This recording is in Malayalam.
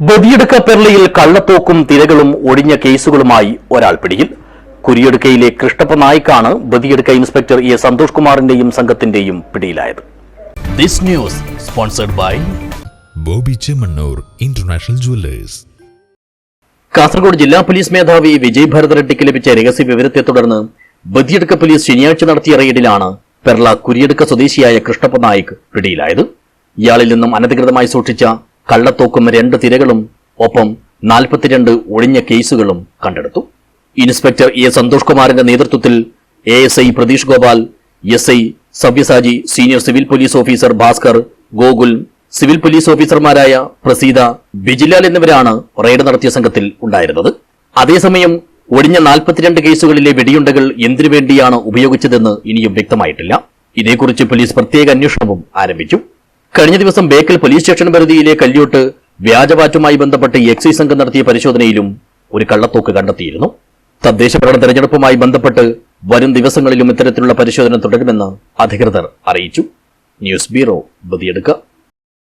ബദിയെടുക്ക പെർളയിൽ കള്ളത്തോക്കും തിരകളും ഒഴിഞ്ഞ കേസുകളുമായി ഒരാൾ പിടിയിൽ. കുരിയടുക്കയിലെ കൃഷ്ണപ്പ നായിക്കാണ് ബദിയടുക്ക ഇൻസ്പെക്ടർ എ സന്തോഷ് കുമാറിന്റെയും സംഘത്തിന്റെയും പിടിയിലായത്. This news sponsored by Boby Chemmanur international jewellers. Kasaragod ജില്ലാ പോലീസ് മേധാവി വിജയ് ഭരത് റെഡ്ഡിക്ക് ലഭിച്ച രഹസ്യ വിവരത്തെ തുടർന്ന് ബദിയടുക്ക പോലീസ് ശനിയാഴ്ച നടത്തിയ റെയ്ഡിലാണ് പെർള കുരിയടുക്ക സ്വദേശിയായ കൃഷ്ണപ്പ നായിക് പിടിയിലായത്. ഇയാളിൽ നിന്നും അനധികൃതമായി സൂക്ഷിച്ച കള്ളത്തോക്കും രണ്ട് തിരകളും ഒപ്പം നാൽപ്പത്തിരണ്ട് ഒഴിഞ്ഞ കേസുകളും കണ്ടെടുത്തു. ഇൻസ്പെക്ടർ എ സന്തോഷ് കുമാറിന്റെ നേതൃത്വത്തിൽ A S I Pratheesh Gopal S I Savyasachi senior civil police officer Bhaskar Gokul civil police ഓഫീസർമാരായ പ്രസീത ബിജിലാൽ എന്നിവരാണ് റെയ്ഡ് നടത്തിയ സംഘത്തിൽ ഉണ്ടായിരുന്നത്. അതേസമയം ഒഴിഞ്ഞ നാൽപ്പത്തിരണ്ട് കേസുകളിലെ വെടിയുണ്ടകൾ എന്തിനു വേണ്ടിയാണ് ഉപയോഗിച്ചതെന്ന് ഇനിയും വ്യക്തമായിട്ടില്ല. ഇതേക്കുറിച്ച് പോലീസ് പ്രത്യേക അന്വേഷണവും ആരംഭിച്ചു. കഴിഞ്ഞ ദിവസം ബേക്കൽ പോലീസ് സ്റ്റേഷൻ പരിധിയിലെ കല്യോട്ട് വ്യാജവാറ്റുമായി ബന്ധപ്പെട്ട് എക്സൈസ് സംഘം നടത്തിയ പരിശോധനയിലും ഒരു കള്ളത്തോക്ക് കണ്ടെത്തിയിരുന്നു. തദ്ദേശ ഭരണ തെരഞ്ഞെടുപ്പുമായി ബന്ധപ്പെട്ട് വരും ദിവസങ്ങളിലും ഇത്തരത്തിലുള്ള പരിശോധന തുടരുമെന്ന് അധികൃതർ അറിയിച്ചു. News bureau Badiyadka